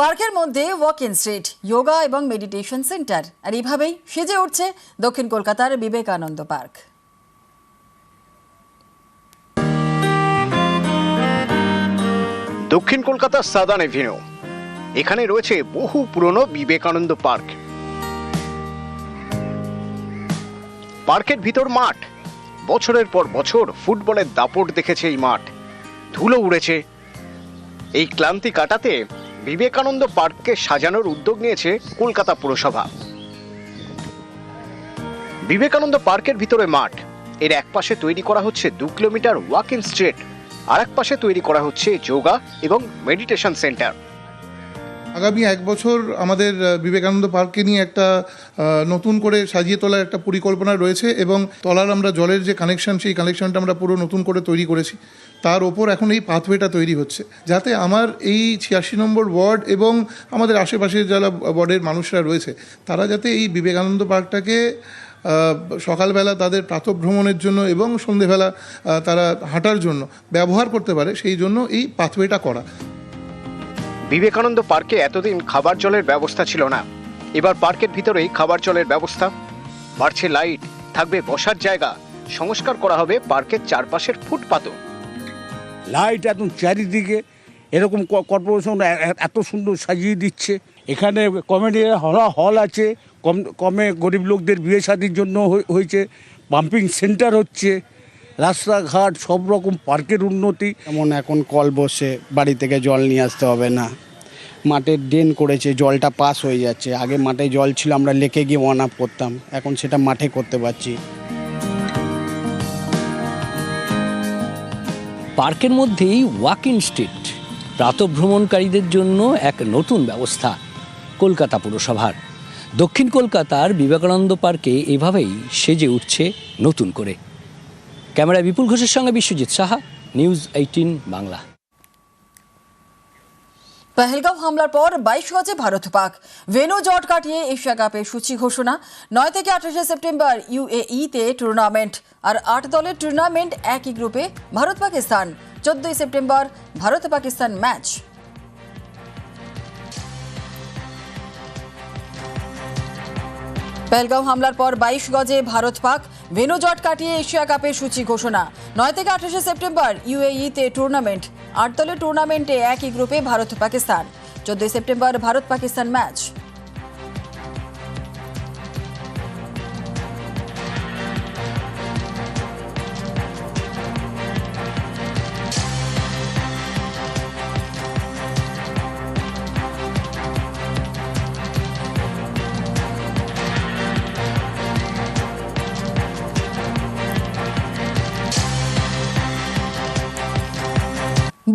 পার্কের মধ্যে walk in street yoga এবং মেডিটেশন সেন্টার আর এইভাবেই সেজে উঠছে দক্ষিণ কলকাতার বিবেকানন্দ পার্ক। দক্ষিণ কলকাতার সাদান এভিনিউ এখানে রয়েছে বহু পুরনো বিবেকানন্দ পার্ক। পার্কের ভিতর মাঠ। বছরের পর বছর ফুটবলের দাপট দেখেছে এই মাঠ। ধুলো উড়েছে। এই ক্লান্তি কাটাতে বিবেকানন্দ পার্ককে সাজানোর উদ্যোগ নিয়েছে কলকাতা পুরসভা। বিবেকানন্দ পার্কের ভিতরে মাঠ। এর এক পাশে তৈরি করা হচ্ছে দু কিলোমিটার ওয়াক ইন স্ট্রিট আর এক পাশে তৈরি করা হচ্ছে যোগা এবং মেডিটেশন সেন্টার আগামী এক বছর আমাদের বিবেকানন্দ পার্ককে নিয়ে একটা নতুন করে সাজিয়ে তোলার একটা পরিকল্পনা রয়েছে এবং তলার আমরা জলের যে কানেকশন সেই কানেকশনটা আমরা পুরো নতুন করে তৈরি করেছি। তার ওপর এখন এই পাথওয়েটা তৈরি হচ্ছে। যাতে আমার এই ছিয়াশি নম্বর ওয়ার্ড এবং আমাদের আশেপাশের যারা ওয়ার্ডের মানুষরা রয়েছে, তারা যাতে এই বিবেকানন্দ পার্কটাকে সকালবেলা তাদের প্রাতভ্রমণের জন্য এবং সন্ধেবেলা তারা হাঁটার জন্য ব্যবহার করতে পারে, সেই জন্য এই পাথওয়েটা করা। বিবেকানন্দ পার্কে এতদিন খাবার জলের ব্যবস্থা ছিল না। এবার পার্কের ভিতরেই খাবার জলের ব্যবস্থা। বাড়ছে লাইট, থাকবে বসার জায়গা। সংস্কার করা হবে পার্কের চারপাশের ফুটপাতও। লাইট একদম চারিদিকে, এরকম কর্পোরেশন এত সুন্দর সাজিয়ে দিচ্ছে। এখানে কমেডি হল হল আছে, কম, কমে গরিব লোকদের বিয়ে শাদির জন্য হয়ে- হয়েছে পাম্পিং সেন্টার হচ্ছে, রাস্তাঘাট সব রকম পার্কের উন্নতি। যেমন এখন কল বসে, বাড়ি থেকে জল নিয়ে আসতে হবে না। মাঠের ড্রেন করেছে, জলটা পাস হয়ে যাচ্ছে। আগে মাঠে জল ছিল, আমরা লেকে গিয়ে ওয়ান আপ করতাম। এখন সেটা মাঠে করতে পারছি। পার্কের মধ্যেই ওয়াক ইন স্ট্রিট। প্রাতভ্রমণকারীদের জন্য এক নতুন ব্যবস্থা, কলকাতা পুরসভার। দক্ষিণ কলকাতার বিবেকানন্দ পার্কে এভাবেই সেজে উঠছে নতুন করে। ক্যামেরা বিপুল ঘোষের সঙ্গে বিশ্বজিৎ সাহা, নিউজ এইটিন বাংলা। পেহেলগাঁও হামলার পর বাইশ গজে ভারত পাক। ভেনু জট কাটিয়ে এশিয়া কাপের সূচি ঘোষণা। নয় থেকে আঠাশে সেপ্টেম্বর ইউএইতে টুর্নামেন্ট আর আট দলের টুর্নামেন্ট একই গ্রুপে ভারত পাকিস্তান চোদ্দই সেপ্টেম্বর ভারত পাকিস্তান ম্যাচ পেহেলগাঁও হামলার পর বাইশ গজে ভারত পাক ভেনু জট কাটিয়ে এশিয়া কাপের সূচি ঘোষণা। নয় থেকে আঠাশে সেপ্টেম্বর ইউএইতে টুর্নামেন্ট আট দলের টুর্নামেন্টে একই গ্রুপে ভারত পাকিস্তান। চোদ্দই September Bharat Pakistan match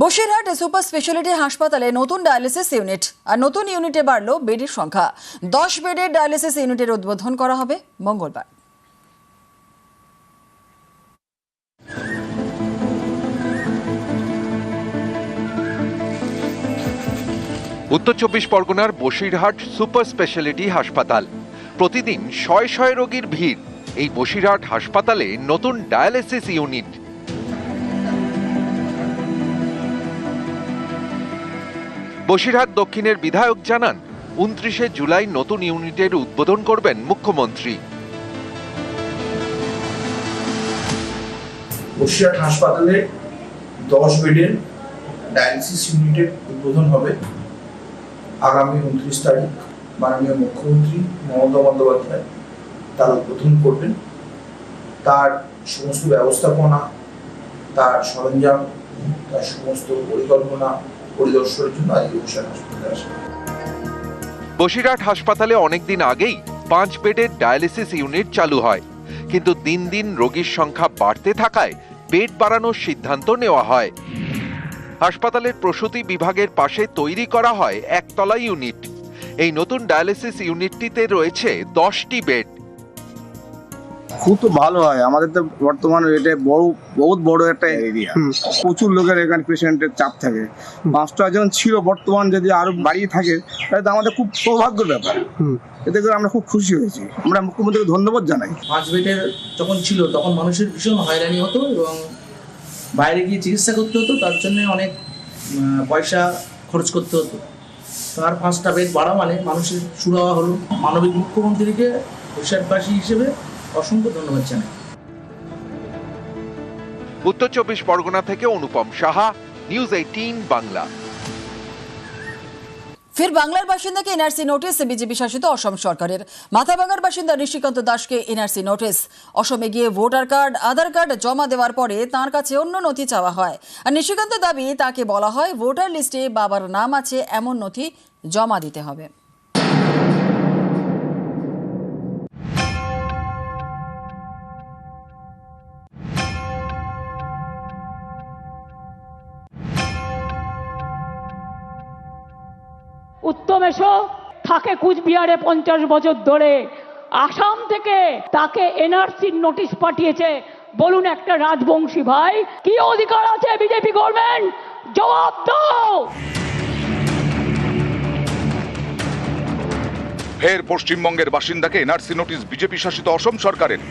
Basirhat super speciality হাসপাতালে নতুন ডায়ালিসিস ইউনিট। আর নতুন ইউনিটে বাড়ল বেডের সংখ্যা। দশ বেডের ডায়ালিসিস ইউনিটের উদ্বোধন করা হবে মঙ্গলবার। উত্তর চব্বিশ পরগনার বসিরহাট সুপার স্পেশালিটি হাসপাতাল। প্রতিদিন শয় শয় রোগীর ভিড়। এই বসিরহাট হাসপাতালে নতুন ডায়ালিসিস ইউনিট। বসিরহাট দক্ষিণের বিধায়ক জানান, উনত্রিশে জুলাই নতুন ইউনিটের উদ্বোধন করবেন মুখ্যমন্ত্রী। বসিরহাট হাসপাতালে দশ বেডের ডায়ালিসিস ইউনিটের উদ্বোধন হবে আগামী উনত্রিশ তারিখ। মাননীয় মুখ্যমন্ত্রী মমতা বন্দ্যোপাধ্যায় তার উদ্বোধন করবেন। তার সমস্ত ব্যবস্থাপনা, তার সরঞ্জাম, তার সমস্ত পরিকল্পনা পরিদর্শনের জন্য আজকে হাসপাতালে আসে। বসিরহাট হাসপাতালে অনেকদিন আগেই পাঁচ বেডের ডায়ালিসিস ইউনিট চালু হয়। কিন্তু দিন দিন রোগীর সংখ্যা বাড়তে থাকায় বেড বাড়ানোর সিদ্ধান্ত নেওয়া হয়। হাসপাতালের প্রসূতি বিভাগের পাশে তৈরি করা হয় একতলা ইউনিট। এই নতুন ডায়ালিসিস ইউনিটটিতে রয়েছে দশটি বেড। খুব তো ভালো হয়। আমাদের তো বর্তমানে এটা বড় বহুত বড় একটা এরিয়া প্রচুর লোকের এখানে পেশেন্টের চাপ থাকে। পাঁচটা জন ছিল বর্তমান যদি আরও বাড়িয়ে থাকে তাহলে তো আমাদের খুব সৌভাগ্যের ব্যাপার। এতে করে আমরা খুব খুশি হয়েছি। আমরা মুখ্যমন্ত্রীকে ধন্যবাদ জানাই। পাঁচ বেডের যখন ছিল তখন মানুষের ভীষণ হয়রানি হতো এবং বাইরে গিয়ে চিকিৎসা করতে হতো তার জন্য অনেক পয়সা খরচ করতে হতো। তার পাঁচটা বেড বাড়া মানে মানুষের সুরাহা হলো মানবিক মুখ্যমন্ত্রীকে বৈশাখবাসী হিসেবে অসংখ্য ধন্যবাদ জানাই। উত্তর চব্বিশ পরগনা থেকে অনুপম সাহা নিউজ এইটিন বাংলা। ফের বাংলার বাসিন্দাকে এনআরসি নোটিশ বিজেপি শাসিত অসম সরকারের। মাথাভাঙার বাসিন্দা ঋষিকান্ত দাসকে এনআরসি নোটিশ। অসমে গিয়ে ভোটার কার্ড আধার কার্ড জমা দেওয়ার পরে তার কাছে অন্য নথি চাওয়া হয়। আর নিশিকান্ত দাবি তাকে বলা হয় ভোটার লিস্টে বাবার নাম আছে এমন নথি জমা দিতে হবে। থাকে কুচবিহারে পঞ্চাশ বছর ধরে। আসাম থেকে তাকে এনআরসির নোটিশ পাঠিয়েছে। বলুন একটা রাজবংশী ভাই, কি অধিকার আছে বিজেপি গভর্নমেন্ট জবাব দাও! ফের পশ্চিমবঙ্গের বাসিন্দাকে এনআরসি নোটিশ বিজেপি শাসিত অসম সরকারের।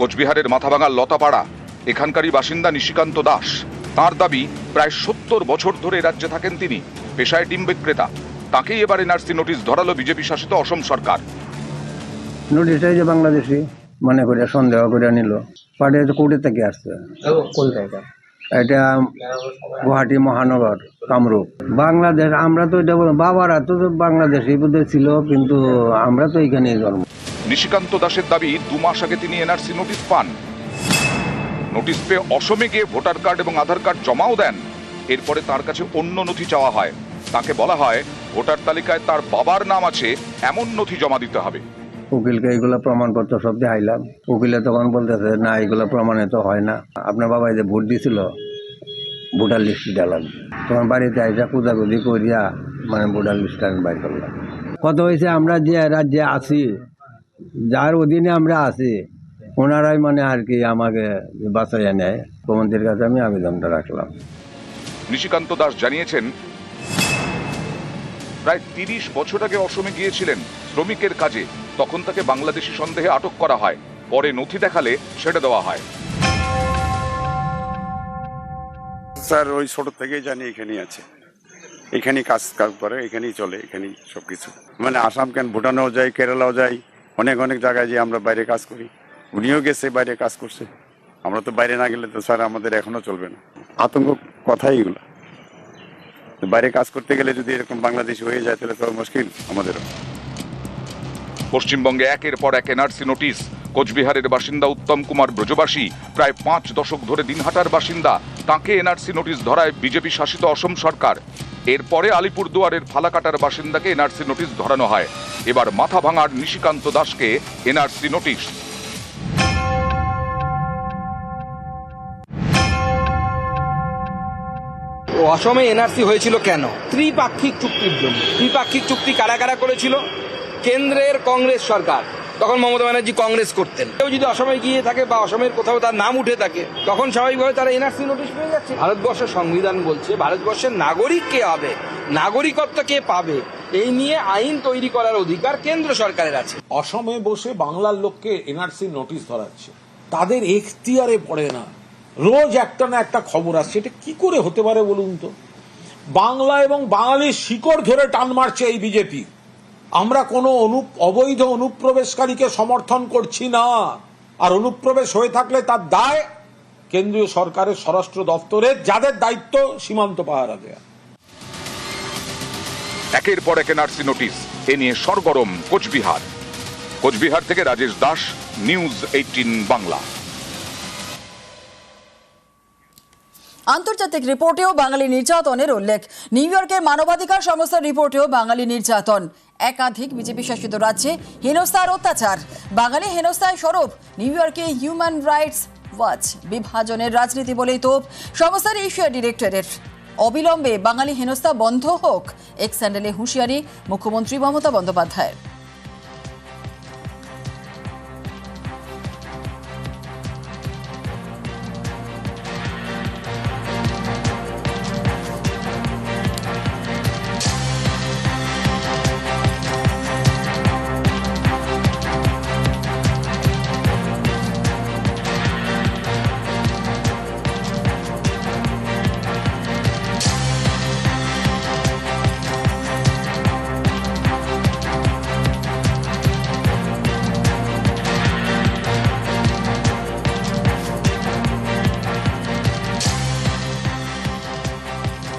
কোচবিহারের মাথাভাঙার লতাপাড়া, এখানকারই বাসিন্দা নিশিকান্ত দাস। তার দাবি প্রায় সত্তর বছর ধরে রাজ্যে থাকেন তিনি। পেশায় ডিম বিক্রেতা। তাকেই এবার এনআরসি নোটিশ ধরালো বিজেপি শাসিত অসম সরকার। নোটিশটা যে বাংলাদেশি মনে করে সন্দেহ করে নিল। পাঠিয়ে কোর্টে থেকে আসছে। কলকাতা এটা? গুয়াহাটি মহানগর কামরূপ। বাংলাদেশ আমরা তো এটা বলব বাবারা তো বাংলাদেশি বোধহয় ছিল কিন্তু আমরা তো এখানেই জন্ম। নিশিকান্ত দাসের দাবি দু মাস আগে তিনি এনআরসি নোটিশ পান। নোটিশ পেয়ে অসমে গিয়ে ভোটার কার্ড এবং আধার কার্ড জমাও দেন। এরপরে তার কাছে অন্য নথি চাওয়া হয়। তাকে বলা হয়, ভোটার তালিকায় তার বাবার নাম আছে, এমন নথি জমা দিতে হবে। উকিলকে এগুলো প্রমাণপত্র সব দেখাইলাম। উকিলে তখন বলতেছে, না এগুলো প্রমাণিত হয় না। আপনার বাবা যে ভোট দিছিল, ভোটার লিস্ট ডালাম তখন বাড়িতে আইসা কুদাকুদি করিয়া মানে ভোটার লিস্ট আমি বাইর করলাম। কত হয়েছে আমরা যে রাজ্যে আছি, যার অধীনে আমরা আছি ওনারাই মানে আর কি আমাকে বাঁচাইয়া নেয়। মুখ্যমন্ত্রীর কাছে আমি আবেদনটা রাখলাম। নিশিকান্ত দাস জানিয়েছেন প্রায় তিরিশ বছর আগে অসমে গিয়েছিলেন শ্রমিকের কাজে। তখন তাকে বাংলাদেশি সন্দেহে আটক করা হয়। পরে নথি দেখালে ছেড়ে দেওয়া হয়। স্যার ওই ছোট থেকেই জানি এখানেই আছে। এখানেই কাজ কাজ করে এখানেই চলে এখানেই সব কিছু মানে আসাম কেন ভুটানেও যাই কেরালাও যাই অনেক অনেক জায়গায় যে আমরা বাইরে কাজ করি। উনিও গেছে, বাইরে কাজ করছে। আমরা তো বাইরে না গেলে তো স্যার আমাদের এখনও চলবে না। আতঙ্ক কথাই এগুলো। বাইরে কাজ করতে গেলে যদি এরকম বাংলাদেশ হয়ে যায়, তাহলে তো মুশকিল আমাদেরও। পশ্চিমবঙ্গে একের পর এক এনআরসি নোটিশ। কোচবিহারের বাসিন্দা উত্তম কুমার ব্রজবাসী প্রায় পাঁচ দশক ধরে দিনহাটার বাসিন্দা। তাকে এনআরসি নোটিশ ধরায় বিজেপি শাসিত অসম সরকার। এরপরে আলিপুরদুয়ারের ফালাকাটার বাসিন্দাকে এনআরসি নোটিশ ধরানো হয়। এবার মাথা ভাঙার নিশিকান্ত দাসকে এনআরসি নোটিশ। অসমে এনআরসি হয়েছিল কেন? ত্রিপাক্ষিক চুক্তির জন্য। ত্রিপাক্ষিক চুক্তি কারা কারা করেছিল? কেন্দ্রের কংগ্রেস সরকার। তখন মমতা ব্যানার্জি কংগ্রেস করতেন। কেউ যদি অসমে গিয়ে থাকে বা অসমের কোথাও তার নাম উঠে থাকে তখন স্বাভাবিকভাবে তারা এনআরসি নোটিশ পেয়ে যাচ্ছে। ভারতবর্ষের সংবিধান বলছে ভারতবর্ষের নাগরিক কে হবে? নাগরিকত্ব কে পাবে? এই নিয়ে আইন তৈরি করার অধিকার কেন্দ্র সরকারের আছে। অসমে বসে বাংলার লোককে এনআরসি নোটিশ ধরাচ্ছে। তাদের এখতিয়ারে পড়ে না। রোজ একটা না একটা খবর আসছে। এটা কি করে হতে পারে বলুন তো? বাংলা এবং বাঙালির শিকড় ধরে টান মারছে এই বিজেপি। আমরা কোনো অনু অবৈধ অনুপ্রবেশকারীকে সমর্থন করছি না। আর অনুপ্রবেশ হয়ে থাকলে তার দায় কেন্দ্রীয় সরকারের স্বরাষ্ট্র দপ্তরের, যাদের দায়িত্ব সীমান্ত পাহারা দেয়া। একের পর এক এনআরসি নোটিশ, এ নিয়ে সরগরম কোচবিহার। কোচবিহার থেকে রাজেশ দাস, নিউজ এইটিন বাংলা। আন্তর্জাতিক রিপোর্টেও বাঙালি নির্যাতনের উল্লেখ। নিউ ইয়র্কের মানবাধিকার সংস্থার রিপোর্টেও বাঙালি নির্যাতন। একাধিক বিজেপি শাসিত রাজ্যে হেনস্থার অত্যাচার। বাঙালি হেনস্থায় স্বরূপ, নিউ ইয়র্কে হিউম্যান রাইটস ওয়াচ বিভাজনের রাজনীতি বলেই তোপ সংস্থার এশিয়া ডিরেক্টরের। অবিলম্বে বাঙালি হেনস্থা বন্ধ হোক এক স্যান্ডেলে হুঁশিয়ারি মুখ্যমন্ত্রী মমতা বন্দ্যোপাধ্যায়ের।